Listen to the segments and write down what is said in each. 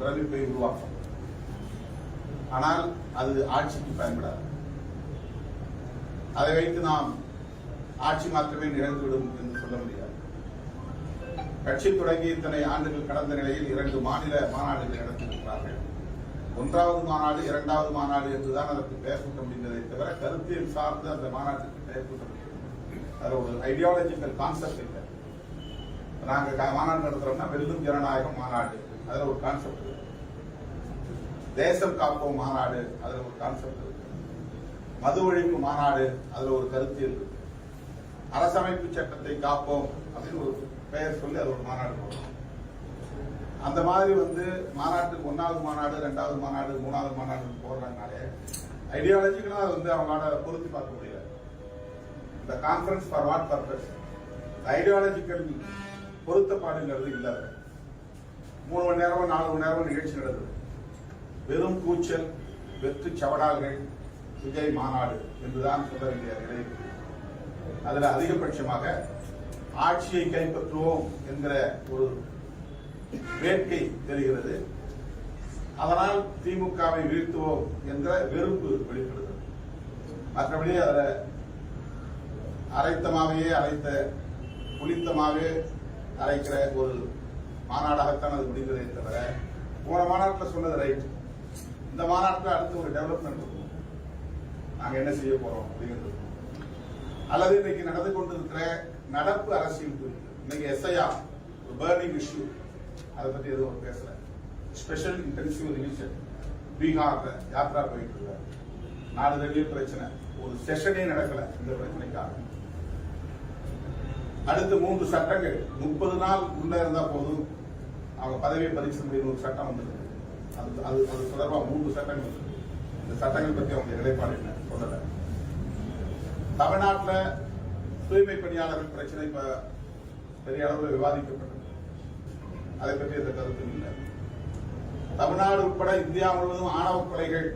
பிரமிப்பை உருவாக்கும். ஆனால் அது ஆட்சிக்கு பயன்படாது. அதை வைத்து நாம் ஆட்சி மாற்றமே நிகழ்ந்துவிடும் என்று சொல்ல முடியாது. கட்சி தொடங்கி இத்தனை ஆண்டுகள் கடந்த நிலையில் இரண்டு மாநில மாநாடுகள் நடத்தியிருக்கிறார்கள். ஒன்றாவது மாநாடு இரண்டாவது மாநாடு என்றுதான் அதற்கு பெயர் சூட்ட முடிந்ததை தவிர கருத்தியல் சார்ந்து அந்த மாநாட்டுக்கு பெயர் கூட்ட முடியும் அது ஒரு ஐடியாலஜிக்கல் கான்செப்ட் இல்லை. நாங்கள் மாநாடு நடத்துறோம்னா வெல்லும் ஜனநாயகம் மாநாடு. அதுல ஒரு கான்செப்ட் இருக்கு. தேசம் காப்போம் மாநாடு அதுல ஒரு கான்செப்ட் இருக்கு. மது ஒழிப்பு மாநாடு அதுல ஒரு கருத்தியல் இருக்கு. அரசமைப்பு சட்டத்தை காப்போம் அப்படின்னு ஒரு பெயர் சொல்லி அது ஒரு மாநாடு போடுறோம். அந்த மாதிரி வந்து மாநாட்டுக்கு ஒன்னாவது மாநாடு ரெண்டாவது மாநாடு மூணாவது மாநாடு போடுறாங்கனாலே ஐடியாலஜிக்கலா அது வந்து அவங்களால பொருத்தி பார்க்க முடியல. இந்த conference for what purpose ideological பொருத்தப்பாடுங்கிறது இல்லை. மூணு மணி நேரம் நாலு மணி நேரம் நிகழ்ச்சி நடந்தது வெறும் கூச்சல் வெத்து சவடால்கள் விஜய் மாநாடு என்றுதான் சொல்ல வேண்டிய நிலை அதில் அதிகபட்சமாக ஆட்சியை கைப்பற்றுவோம் என்கிற ஒரு வேட்கை தெரிகிறது. அதனால் திமுகவை வீழ்த்துவோம் என்ற வெறுப்பு வெளிப்படுகிறது மற்றபடி அதில் அரைத்தமாகவே அரைத்த புளித்தமாகவே அரைக்கிற ஒரு மாநாடாகத்தான் அது முடிந்ததே தவிர போன மாநாட்டில் சொன்னது ரைட் இந்த மாநாட்டில் அடுத்து ஒரு டெவலப்மெண்ட் இருக்கும். நாங்கள் என்ன செய்ய போறோம் அப்படிங்கிறது. அல்லது இன்னைக்கு நடந்து கொண்டிருக்கிற நடப்பு அரசியல் குறித்து இன்னைக்கு எஸ்ஐயா ஒரு பேர்னிங் இஷ்யூ அதை பற்றி எதுவும் பேசல. ஸ்பெஷல் இன்டென்சிவ் ரிவிஷன் பீகார்ல யாத்ரா போயிட்டு இருக்க நாலு தழுவிய பிரச்சனை. ஒரு செஷனே நடக்கல இந்த பிரச்சனைக்காக. அடுத்து மூன்று சட்டங்கள். முப்பது நாள் உள்ள இருந்தா போதும். அவங்க பதவியை பறிக்க முடியும் ஒரு சட்டம் வந்திருக்கு அது அது அது தொடர்பாக மூன்று சட்டங்கள் இந்த சட்டங்கள் பற்றி அவங்க நிலைப்பாடு என்ன? சொல்லல. தமிழ்நாட்டில் தூய்மை பணியாளர்கள் பிரச்சனை இப்ப பெரிய அளவில் விவாதிக்கப்பட்டது. அதை பற்றி எந்த கருத்தும் இல்லை. தமிழ்நாடு உட்பட இந்தியா முழுவதும் ஆணவ கொலைகள்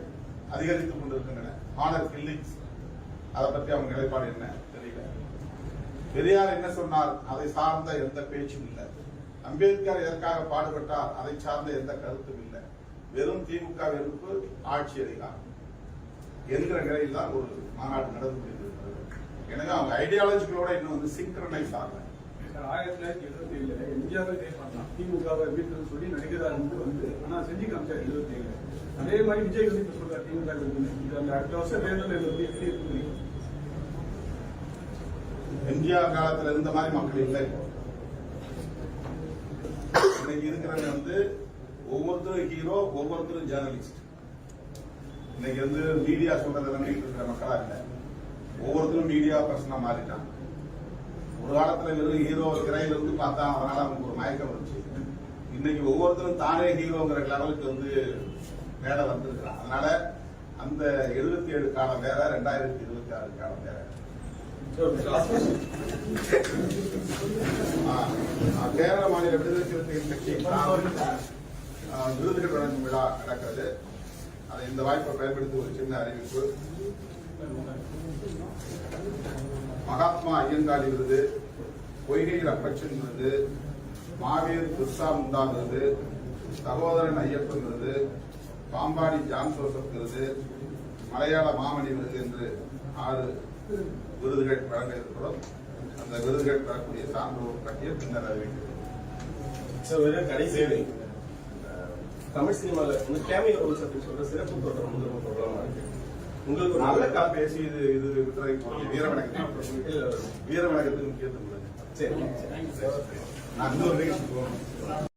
அதிகரித்துக் கொண்டிருக்கின்றன. Honour killings. அதை பற்றி அவங்க நிலைப்பாடு என்ன? தெரியல. பெரியார் என்ன சொன்னார்? அதை சார்ந்த எந்த பேச்சும் இல்லை. அம்பேத்கர் எதற்காக பாடுபட்டார். அதை சார்ந்த எந்த கருத்தும் இல்லை. வெறும் திமுக வெறுப்பு ஆட்சி அதிகாரம் என்கிற நிலையில் தான் ஒரு மாநாடு நடந்து கொண்டிருக்கிறது. எனவே அவங்க ஐடியாலஜிகளோட இன்னும் வந்து சிங்க்ரனைஸ் ஆகல. ஆயிரத்தி தொள்ளாயிரத்தி எழுபத்தி ஏழுல எம்ஜிஆர் பண்ணலாம். திமுகவை வீட்டுன்னு சொல்லி நடிகராக வந்து ஆனா செஞ்சு காமிச்சார் எழுபத்தி ஏழு அதே மாதிரி விஜய் வந்து இப்ப சொல்றாரு திமுக க்கு இது அந்த அடுத்த வருஷம் தேர்தல் எழுபத்தி எப்படி இருக்கு எம்ஜிஆர் காலத்துல இருந்த மாதிரி மக்கள் இல்லை. இப்போ இன்னைக்கு இருக்கிறவங்க வந்து ஒவ்வொருத்தரும் ஹீரோ ஒவ்வொருத்தரும் ஜேர்னலிஸ்ட் இன்னைக்கு வந்து மீடியா சொல்றதை நம்பிட்டு இருக்கிற மக்களா இல்ல. ஒவ்வொருத்தரும் மீடியா பர்சனா மாறிட்டாங்க. ஒரு காலத்துல வெறும் ஹீரோ திரையில இருந்து பார்த்தா அதனால அவங்களுக்கு ஒரு மயக்கம் வந்துச்சு. இன்னைக்கு ஒவ்வொருத்தரும் தானே ஹீரோங்கிற லெவலுக்கு வந்து மேடை வந்திருக்கிறான். அதனால அந்த எழுபத்தி ஏழு காலம் வேற ரெண்டாயிரத்தி இருபத்தி ஆறு காலம் வேற. கேரள மாநில விடுதலை சிறுத்தைகள் கட்சி விருதுகள் வழங்கும் விழா நடக்கிறது. அதை இந்த வாய்ப்பை பயன்படுத்தி ஒரு சின்ன அறிவிப்பு. மகாத்மா ஐயங்காளி விருது பொய்கையில் அப்பச்சன் விருது மாவீர் துர்சா முந்தா விருது சகோதரன் ஐயப்பன் விருது பாம்பாடி ஜான் ஜோசப் விருது மலையாள மாமணி விருது என்று ஆறு விருதுகள் வழங்க இருக்கிறோம் அந்த விருதுகள் பெறக்கூடிய சான்றோர் பட்டியல் பின்னர் அறிவிக்கிறோம் கடைசி தமிழ் சினிமால வந்து கேமியோ ரோல்ஸ் அப்படின்னு சொல்ற சிறப்பு தோற்றம் வந்து ரொம்ப பிரபலமா இருக்கு. உங்களுக்கு நல்ல கா பேசி இது இது வீரவணக்கத்துக்கு வீரவணக்கத்துக்கு முக்கியத்துவம். சரி. நான் இன்னொரு நிகழ்ச்சி போகணும்.